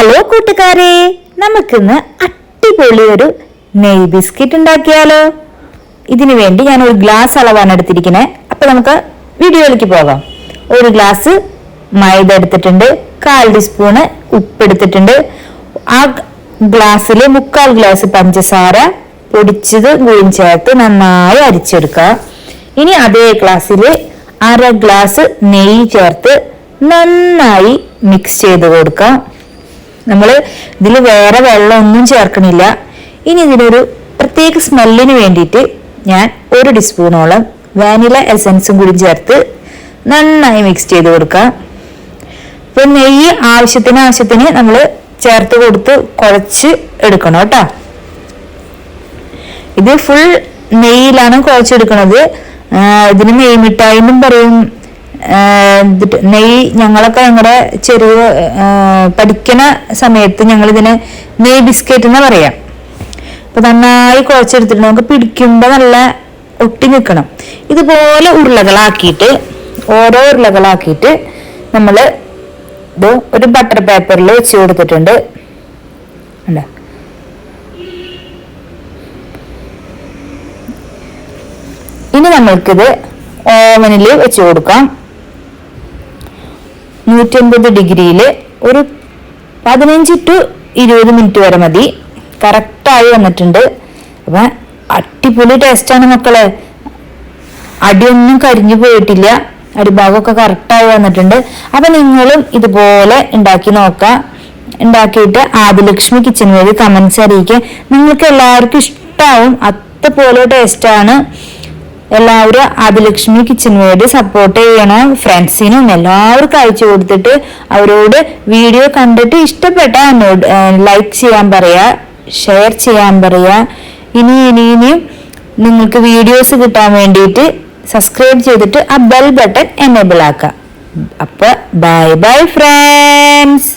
Hello കൂട്ടുകാരെ നമുക്കിന്ന് അടിപൊളി ഒരു നെയ് ബിസ്ക്കറ്റ് ഉണ്ടാക്കിയാലോ? ഇതിനു വേണ്ടി ഞാൻ ഒരു ഗ്ലാസ് അളവാണ് എടുത്തിരിക്കുന്നത് അപ്പൊ നമുക്ക് വീഡിയോയിലേക്ക് പോകാം. ഒരു ഗ്ലാസ് മൈദ എടുത്തിട്ടുണ്ട് കാൽ ടീസ്പൂണ് ഉപ്പ് എടുത്തിട്ടുണ്ട്. ആ ഗ്ലാസ്സിൽ മുക്കാൽ ഗ്ലാസ് പഞ്ചസാര പൊടിച്ചത് കൂടി ചേർത്ത് നന്നായി അരിച്ചെടുക്കുക. ഇനി അതേ ഗ്ലാസ്സിൽ അര ഗ്ലാസ് നെയ്യ് ചേർത്ത് നന്നായി മിക്സ് ചെയ്ത് കൊടുക്കാം നമ്മൾ ഇതിൽ വേറെ വെള്ളം ഒന്നും ചേർക്കണില്ല. ഇനി ഇതിനൊരു പ്രത്യേക സ്മെല്ലിന് വേണ്ടിയിട്ട് ഞാൻ ഒരു ടീസ്പൂണോളം വാനില എസൻസും കൂടി ചേർത്ത് നന്നായി മിക്സ് ചെയ്ത് കൊടുക്കുക ഇപ്പൊ നെയ്യ് ആവശ്യത്തിന് ആവശ്യത്തിന് നമ്മൾ ചേർത്ത് കൊടുത്ത് കുഴച്ച് എടുക്കണം കേട്ടോ. ഇത് ഫുൾ നെയ്യിലാണ് കുഴച്ചെടുക്കണത്. ആ, ഇതിന് നെയ് മിഠായി എന്നും പറയും. നെയ്യ് ഞങ്ങളൊക്കെ ഞങ്ങളുടെ ചെറിയ പഠിക്കുന്ന സമയത്ത് ഞങ്ങളിതിന് നെയ് ബിസ്ക്കറ്റ് എന്ന് പറയാം. അപ്പൊ നന്നായി കുഴച്ചെടുത്തിട്ട് നമുക്ക് പിടിക്കുമ്പോ നല്ല ഒട്ടി നിൽക്കണം ഇതുപോലെ ഉരുളകളാക്കിയിട്ട് ഓരോ ഉരുളകളാക്കിയിട്ട് നമ്മൾ ഇത് ഒരു ബട്ടർ പേപ്പറിൽ വെച്ച് കൊടുത്തിട്ടുണ്ട്. കണ്ടോ? ഇനി നമ്മൾക്കിത് ഓവനിൽ വെച്ച് കൊടുക്കാം. നൂറ്റമ്പത് ഡിഗ്രിയിൽ ഒരു പതിനഞ്ച് ടു ഇരുപത് മിനിറ്റ് വരെ മതി. കറക്റ്റായി വന്നിട്ടുണ്ട്. അപ്പം അടിപൊളി ടേസ്റ്റാണ് മക്കളെ. അടിയൊന്നും കരിഞ്ഞു പോയിട്ടില്ല. അടിഭാഗമൊക്കെ കറക്റ്റായി വന്നിട്ടുണ്ട്. അപ്പൊ നിങ്ങളും ഇതുപോലെ ഉണ്ടാക്കി നോക്കാം ഉണ്ടാക്കിയിട്ട് ആദിലക്ഷ്മി കിച്ചൺ വഴി കമൻസ് അറിയിക്കുക. നിങ്ങൾക്ക് എല്ലാവർക്കും ഇഷ്ടാവും. അത്തപോലെ ടേസ്റ്റാണ് എല്ലാവരും അഭിലക്ഷ്മി കിച്ചൺ വേണ്ടി സപ്പോർട്ട് ചെയ്യണം. ഫ്രണ്ട്സിനും എല്ലാവർക്കും അയച്ചു കൊടുത്തിട്ട് അവരോട് വീഡിയോ കണ്ടിട്ട് ഇഷ്ടപ്പെട്ട എന്നോട് ലൈക്ക് ചെയ്യാൻ പറയാ ഷെയർ ചെയ്യാൻ പറയാ. ഇനി ഇനി ഇനിയും നിങ്ങൾക്ക് വീഡിയോസ് കിട്ടാൻ വേണ്ടിയിട്ട് സബ്സ്ക്രൈബ് ചെയ്തിട്ട് ആ ബെൽ ബട്ടൺ എനേബിൾ ആക്കാം. അപ്പൊ ബൈ ബൈ ഫ്രണ്ട്സ്